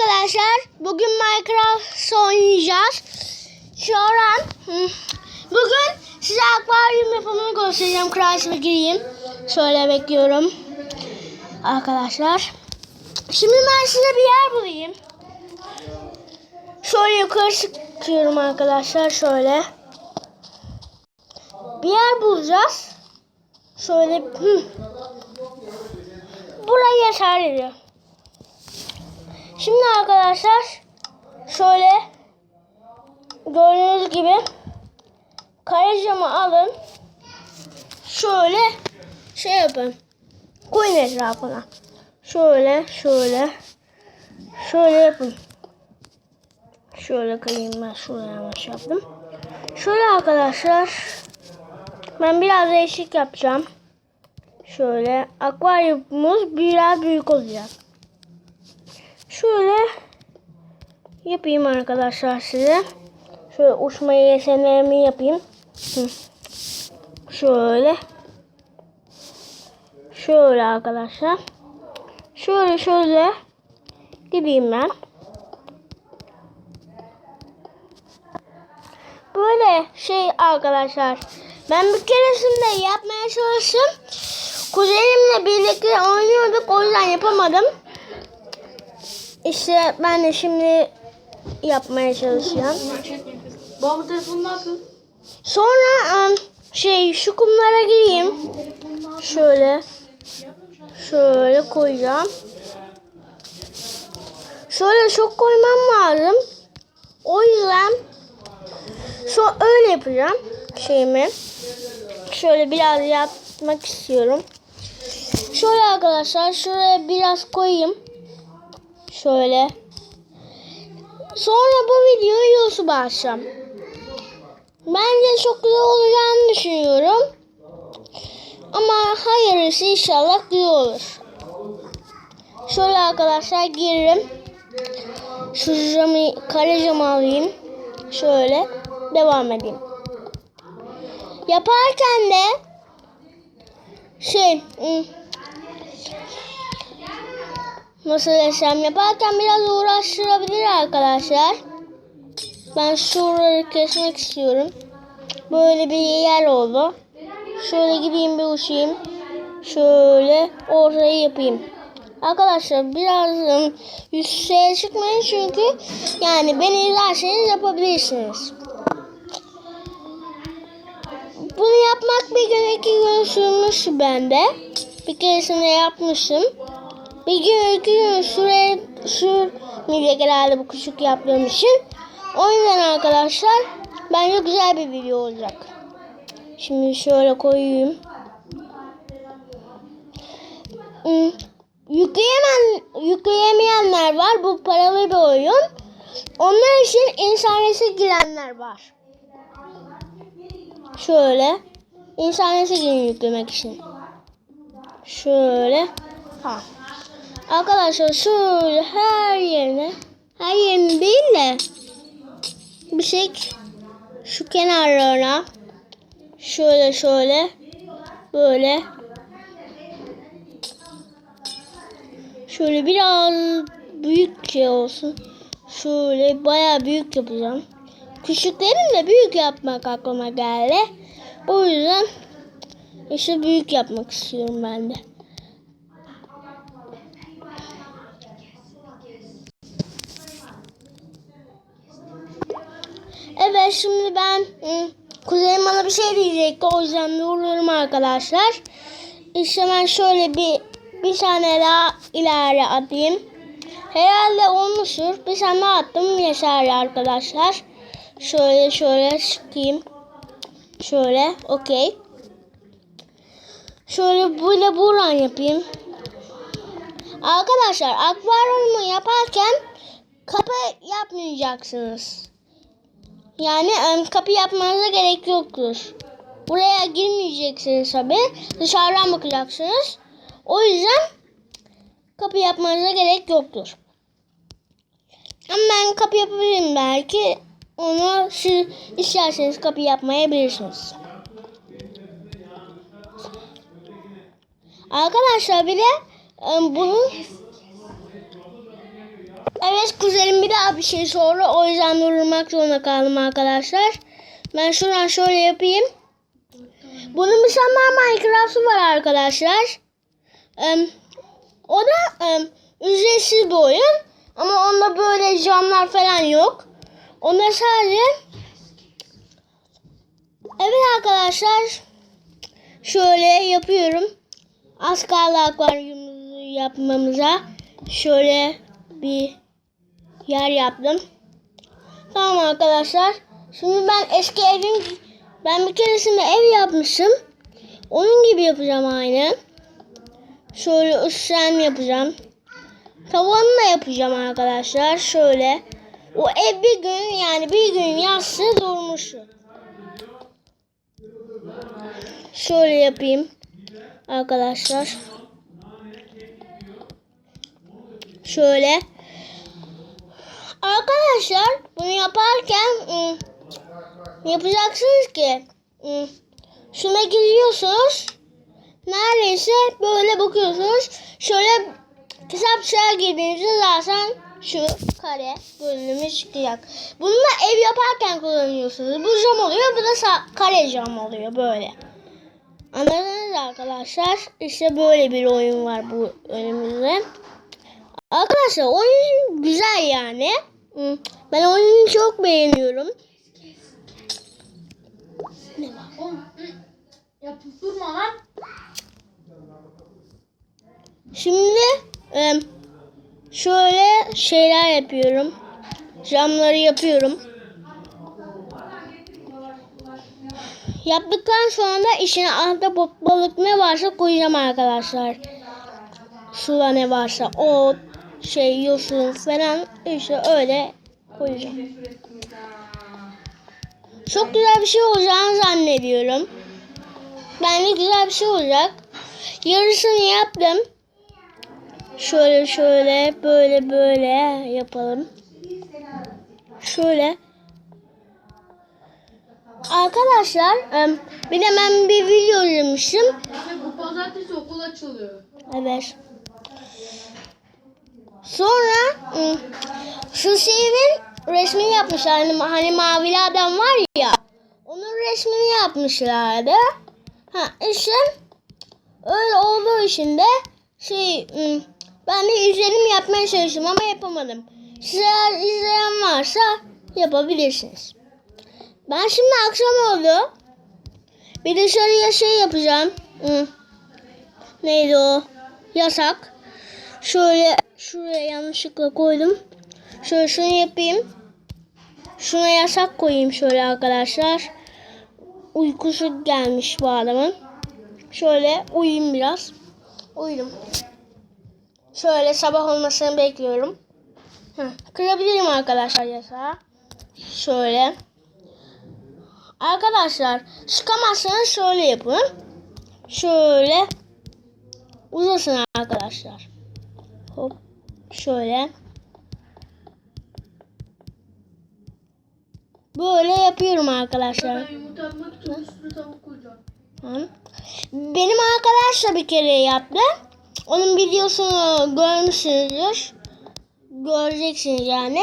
arkadaşlar. Bugün Minecraft oynayacağız. Şu an bugün size akvaryum yapımını göstereceğim. Kreatif'e gireyim. Şöyle bekliyorum. Arkadaşlar. Şimdi ben size bir yer bulayım. Şöyle yukarı çıkıyorum arkadaşlar. Şöyle. Bir yer bulacağız. Şöyle. Hı. Buraya yeterli. Şimdi arkadaşlar şöyle gördüğünüz gibi kare camı alın. Şöyle şey yapın. Koyun etrafına. Şöyle şöyle şöyle yapın. Şöyle kayayım ben şuraya yanlış yaptım. Şöyle arkadaşlar ben biraz değişik yapacağım. Şöyle akvaryumumuz biraz büyük olacak. Şöyle yapayım arkadaşlar size. Şöyle uçma yeteneğimi yapayım. Şöyle. Şöyle arkadaşlar. Şöyle şöyle gideyim ben. Böyle şey arkadaşlar. Ben bir keresinde yapmaya çalıştım. Kuzenimle birlikte oynuyorduk. O yüzden yapamadım. İşte ben de şimdi yapmaya çalışıyorum. Babamın telefonu ne yapıyorsun? Sonra şey şu kumlara gireyim. Şöyle. Şöyle koyacağım. Şöyle çok koymam lazım. O yüzden şu öyle yapacağım şeyimi. Şöyle biraz yapmak istiyorum. Şöyle arkadaşlar şuraya biraz koyayım. Şöyle. Sonra bu videoyu YouTube'a açacağım. Bence çok güzel olacağını düşünüyorum. Ama hayırlısı inşallah güzel olur. Şöyle arkadaşlar girerim. Şu camı, kare camı alayım. Şöyle devam edeyim. Yaparken de şey nasıl desem yaparken biraz uğraştırabilir arkadaşlar. Ben şuraları kesmek istiyorum. Böyle bir yer oldu. Şöyle gideyim bir uçayım. Şöyle orayı yapayım. Arkadaşlar biraz yükseğe çıkmayın çünkü yani beni izlerseniz yapabilirsiniz. Bunu yapmak bir gün iki gün sürmüş bende. Bir keresinde yapmışım. Bir gün iki gün süre sürmeyecek herhalde bu küçük yaptığım için. O yüzden arkadaşlar bence güzel bir video olacak. Şimdi şöyle koyayım. Hmm, Yükleyemen, yükleyemeyenler var. Bu paralı bir oyun. Onlar için internete girenler var. Şöyle. İnternete girin yüklemek için. Şöyle. Ha. Arkadaşlar şöyle her yerine her yerini değil de bir şey şu kenarlarına şöyle şöyle böyle şöyle biraz büyük şey olsun. Şöyle bayağı büyük yapacağım. Küçüklerini de büyük yapmak aklıma geldi. O yüzden işte büyük yapmak istiyorum ben de. Evet şimdi ben ı, kuzenim bir şey diyecekti. O yüzden duruyorum arkadaşlar. İşte ben şöyle bir bir tane daha ileri atayım. Herhalde olmuştur. Bir tane daha attım yeterli arkadaşlar. Şöyle şöyle çıkayım. Şöyle okey. Şöyle böyle buran yapayım. Arkadaşlar akvaryumu yaparken kapı yapmayacaksınız. Yani kapı yapmanıza gerek yoktur. Buraya girmeyeceksiniz tabi. Dışarıdan bakacaksınız. O yüzden kapı yapmanıza gerek yoktur. Ama ben kapı yapabilirim belki. Onu siz isterseniz kapı yapmayabilirsiniz. Arkadaşlar bir de bunun Evet kuzenim bir daha bir şey sordu. O yüzden durmak zorunda kaldım arkadaşlar. Ben şuradan şöyle yapayım. Bunun bir tane Minecraft'ı var arkadaşlar. O da ücretsiz bir oyun. Ama onda böyle camlar falan yok. Onda sadece Evet arkadaşlar şöyle yapıyorum. Az kaldı akvaryumumuzu yapmamıza. Şöyle bir yer yaptım. Tamam arkadaşlar. Şimdi ben eski evim ben bir keresinde ev yapmışım. Onun gibi yapacağım aynı. Şöyle üstten yapacağım. Tavanını da yapacağım arkadaşlar. Şöyle. O ev bir gün yani bir gün yassı durmuştu. Şöyle yapayım arkadaşlar. Şöyle. Arkadaşlar bunu yaparken ım, yapacaksınız ki ım, şuna giriyorsunuz. Neredeyse böyle bakıyorsunuz. Şöyle kitapçığa girdiğinizde zaten şu kare bölümü çıkacak. Bunu da ev yaparken kullanıyorsunuz. Bu cam oluyor, bu da kare cam oluyor böyle. Anladınız arkadaşlar. İşte böyle bir oyun var bu önümüzde. Arkadaşlar oyun güzel yani. Ben oyunu çok beğeniyorum. Oğlum. hı. Yapıp durma lan. Şimdi e, şöyle şeyler yapıyorum. Camları yapıyorum. Yaptıktan sonra da içine ahtapot balık ne varsa koyacağım arkadaşlar. Suda ne varsa o şey yosun falan işte öyle koyacağım. Çok güzel bir şey olacağını zannediyorum. Bence güzel bir şey olacak. Yarısını yaptım. Şöyle şöyle böyle böyle yapalım. Şöyle. Arkadaşlar bir de ben bir video izlemiştim. Bu pazartesi okul açılıyor. Evet. Sonra ım, şu şeyin resmini yapmışlar. Hani, hani mavili adam var ya. Onun resmini yapmışlardı. Ha işte öyle olduğu için de şey ım, ben de izlenim yapmaya çalıştım ama yapamadım. Size eğer izleyen varsa yapabilirsiniz. Ben şimdi akşam oldu. Bir dışarıya şey yapacağım. Neydi o? Yasak. Şöyle şuraya yanlışlıkla koydum. Şöyle şunu yapayım. Şuna yasak koyayım şöyle arkadaşlar. Uykusu gelmiş bu adamın. Şöyle uyuyayım biraz. Uyudum. Şöyle sabah olmasını bekliyorum. Heh, kırabilirim arkadaşlar yasağı. Şöyle. Arkadaşlar çıkamazsanız şöyle yapın. Şöyle uzasın arkadaşlar. Hop şöyle. Böyle yapıyorum arkadaşlar. Ben yumurta yapmak için üstüne tavuk koyacağım. Hı. Benim arkadaş da bir kere yaptı. Onun videosunu görmüşsünüzdür. Göreceksiniz yani.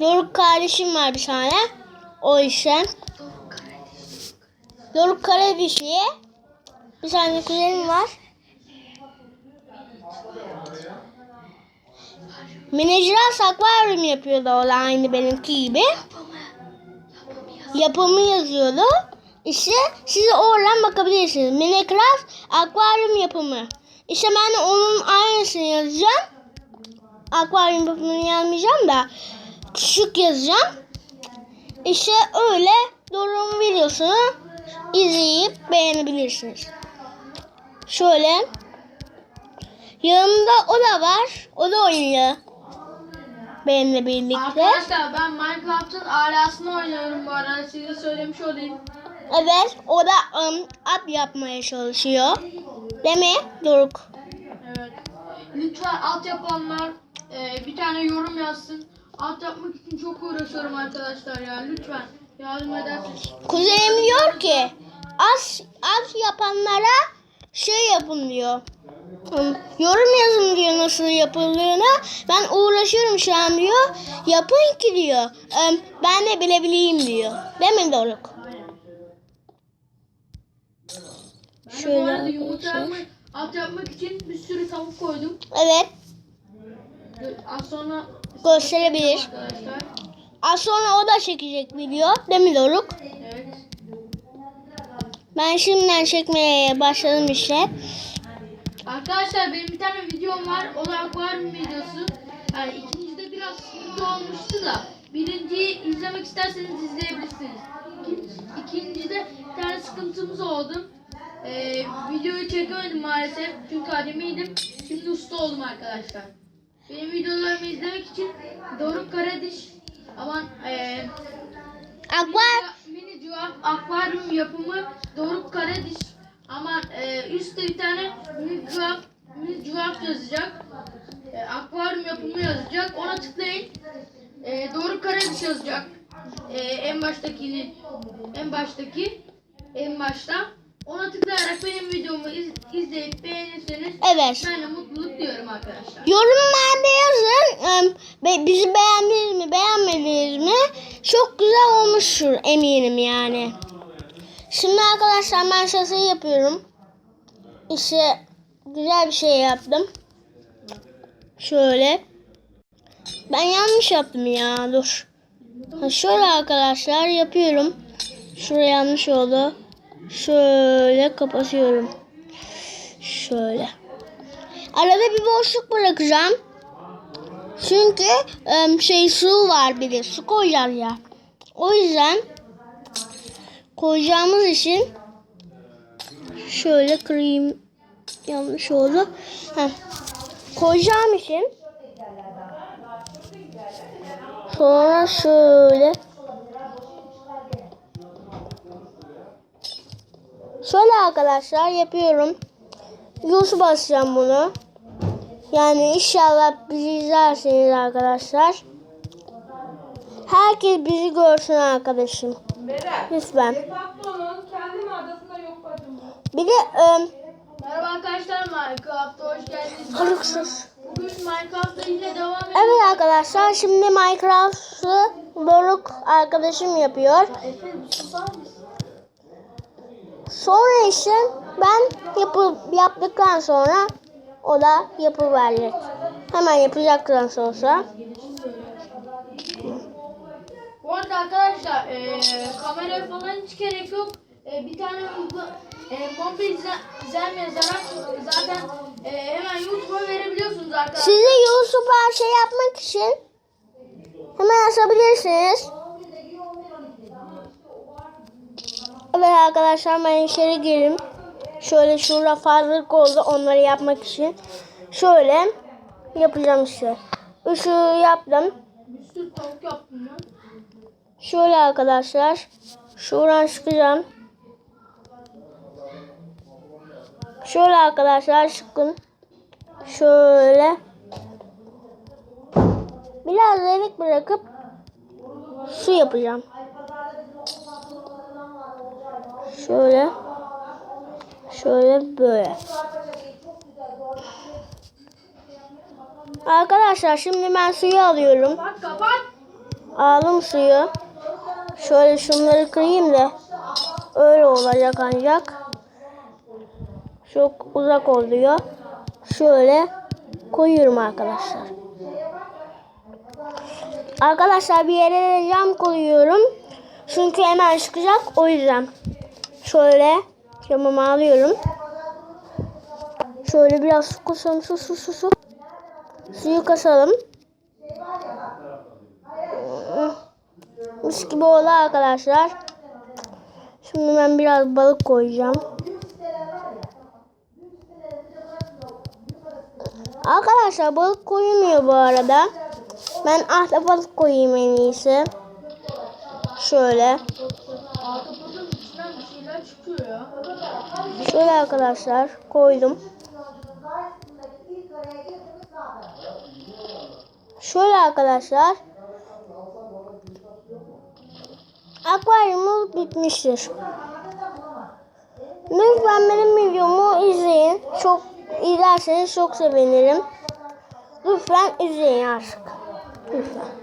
Doruk kardeşim var bir tane. O işte. Doruk Karadiş diye. Bir tane kuzenim var. Menajer akvaryum yapıyordu o da aynı benimki gibi. Yapımı yazıyordu. İşte siz oradan bakabilirsiniz. Minecraft akvaryum yapımı. İşte ben onun aynısını yazacağım. Akvaryum yapımını yazmayacağım da küçük yazacağım. İşte öyle Doruk'un videosunu izleyip beğenebilirsiniz. Şöyle yanımda o da var. O da oynuyor. Benimle birlikte. Arkadaşlar ben Minecraft'ın alasını oynuyorum bu arada size söylemiş olayım. Evet, o da ım, at yapmaya çalışıyor. Değil mi Doruk? Evet. Lütfen alt yapanlar e, bir tane yorum yazsın. Alt yapmak için çok uğraşıyorum arkadaşlar ya lütfen yardım ederseniz. Kuzenim diyor ki az az yapanlara şey yapın diyor. Yorum yazın diyor nasıl yapıldığını. Ben uğraşıyorum şu an diyor. Yapın ki diyor. Ben de bilebileyim diyor. Değil mi Doruk? Bu Şöyle arada yumurta arkadaşlar. yapmak, alt yapmak için bir sürü tavuk koydum. Evet. Az sonra Gösterebilir. Az sonra o da çekecek video. Değil mi Doruk? Evet. Ben şimdiden çekmeye başladım işte. Arkadaşlar benim bir tane videom var. O da akvaryum videosu. Yani ikincide biraz sıkıntı olmuştu da. Birinciyi izlemek isterseniz izleyebilirsiniz. İkinci, ikincide bir tane sıkıntımız oldu. Ee, videoyu çekemedim maalesef. Çünkü acemiydim. Şimdi usta oldum arkadaşlar. Benim videolarımı izlemek için Doruk Karadiş aman eee Akvar Mini cevap akvaryum yapımı Doruk Karadiş üstte bir tane mini cevap yazacak. E, akvaryum yapımı yazacak. Ona tıklayın. E, Doruk Karadiş yazacak. E, en baştakini en baştaki en başta ona tıklayarak benim videomu iz- izleyip beğenirseniz Evet. ben de mutluluk diyorum arkadaşlar. Yorumlarda yazın. Be- Bizi beğendiniz mi, beğenmediniz mi? Çok güzel olmuştur eminim yani. Şimdi arkadaşlar ben şasayı yapıyorum. İşte güzel bir şey yaptım. Şöyle. Ben yanlış yaptım ya. Dur. Ha, şöyle arkadaşlar yapıyorum. Şuraya yanlış oldu. Şöyle kapatıyorum. Şöyle. Arada bir boşluk bırakacağım. Çünkü şey su var bir de su koyacağız ya. O yüzden koyacağımız için şöyle kırayım. Yanlış oldu. Heh. Koyacağım için sonra şöyle Şöyle arkadaşlar yapıyorum. Yüz basacağım bunu. Yani inşallah bizi izlersiniz arkadaşlar. Herkes bizi görsün arkadaşım. Lütfen. Bir de ım, Merhaba arkadaşlar Minecraft'a hoş geldiniz. Haruksuz. Bugün Minecraft'ta yine devam ediyoruz. Evet arkadaşlar şimdi Minecraft'ı Doruk arkadaşım yapıyor. Sonra işte ben yapı, yaptıktan sonra o da yapıverecek. Hemen yapacaktan sonra. Bu arada arkadaşlar e, kamera falan hiç gerek yok. E, bir tane uygu, e, komple izle, izlenme yazarak zaten e, hemen YouTube'a verebiliyorsunuz arkadaşlar. Size YouTube'a şey yapmak için hemen açabilirsiniz. Evet arkadaşlar ben içeri gireyim. Şöyle şurada fazlalık oldu onları yapmak için. Şöyle yapacağım işte. Işığı yaptım. Şöyle arkadaşlar. Şuradan çıkacağım. Şöyle arkadaşlar çıkın. Şöyle. Biraz delik bırakıp su yapacağım. Şöyle. Şöyle böyle. Arkadaşlar şimdi ben suyu alıyorum. Aldım suyu. Şöyle şunları kırayım da öyle olacak ancak. Çok uzak oluyor. Şöyle koyuyorum arkadaşlar. Arkadaşlar bir yere cam koyuyorum. Çünkü hemen çıkacak o yüzden. Şöyle camımı alıyorum. Şöyle biraz su kasalım su su su su. Suyu kasalım. Mis gibi oldu arkadaşlar. Şimdi ben biraz balık koyacağım. Arkadaşlar balık koyulmuyor bu arada. Ben ahtapot koyayım en iyisi. Şöyle. Şöyle arkadaşlar koydum. Şöyle arkadaşlar. Akvaryumumuz bitmiştir. Lütfen benim videomu izleyin. Çok izlerseniz çok sevinirim. Lütfen izleyin artık. Lütfen.